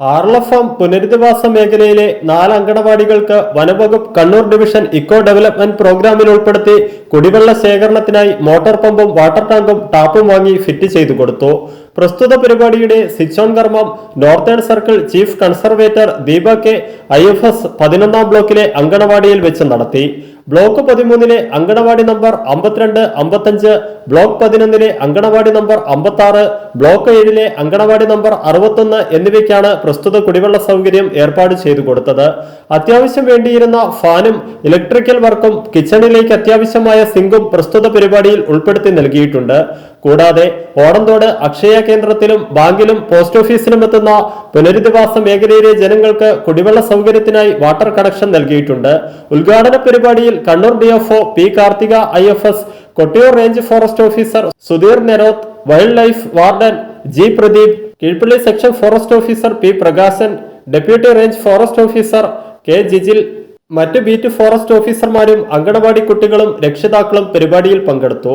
ആർലഫാം പുനരധിവാസ മേഖലയിലെ നാല് അങ്കണവാടികൾക്ക് വനവകുപ്പ് കണ്ണൂർ ഡിവിഷൻ ഇക്കോ ഡെവലപ്മെന്റ് പ്രോഗ്രാമിൽ ഉൾപ്പെടുത്തി കുടിവെള്ള ശേഖരണത്തിനായി മോട്ടോർ പമ്പും വാട്ടർ ടാങ്കും ടാപ്പും വാങ്ങി ഫിറ്റ് ചെയ്തു കൊടുത്തു. പ്രസ്തുത പരിപാടിയുടെ സ്വിച്ച് ഓൺ കർമ്മം northern circle chief conservator Deepa K I F S പതിനൊന്നാം ബ്ലോക്കിലെ അങ്കണവാടിയിൽ വെച്ച് നടത്തി. ബ്ലോക്ക് പതിമൂന്നിലെ അങ്കണവാടി നമ്പർ അമ്പത്തിരണ്ട് അമ്പത്തഞ്ച് ബ്ലോക്ക് പതിനൊന്നിലെ അങ്കണവാടി നമ്പർ അമ്പത്തി ബ്ലോക്ക് ഏഴിലെ അങ്കണവാടി നമ്പർ അറുപത്തൊന്ന് എന്നിവയ്ക്കാണ് പ്രസ്തുത കുടിവെള്ള സൗകര്യം ഏർപ്പാട് ചെയ്തു കൊടുത്തത്. അത്യാവശ്യം വേണ്ടിയിരുന്ന ഫാനും ഇലക്ട്രിക്കൽ വർക്കും കിച്ചണിലേക്ക് അത്യാവശ്യമായ സിങ്കും പ്രസ്തുത പരിപാടിയിൽ ഉൾപ്പെടുത്തി നൽകിയിട്ടുണ്ട്. കൂടാതെ ഓടന്തോട് അക്ഷയ കേന്ദ്രത്തിലും ബാങ്കിലും പോസ്റ്റ് ഓഫീസിലും എത്തുന്ന പുനരധിവാസ മേഖലയിലെ ജനങ്ങൾക്ക് കുടിവെള്ള സൗകര്യത്തിനായി വാട്ടർ കണക്ഷൻ നൽകിയിട്ടുണ്ട്. ഉദ്ഘാടന പരിപാടിയിൽ Kannur DFO P Karthika I F S Kottiyoor range forest officer Sudheer Neroth wildlife warden G Pradeep Keezhpally section forest officer P Prakashan deputy range forest officer K Jijil മറ്റ് beat forest ഓഫീസർമാരും anganwadi കുട്ടികളും രക്ഷിതാക്കളും പരിപാടിയിൽ പങ്കെടുത്തു.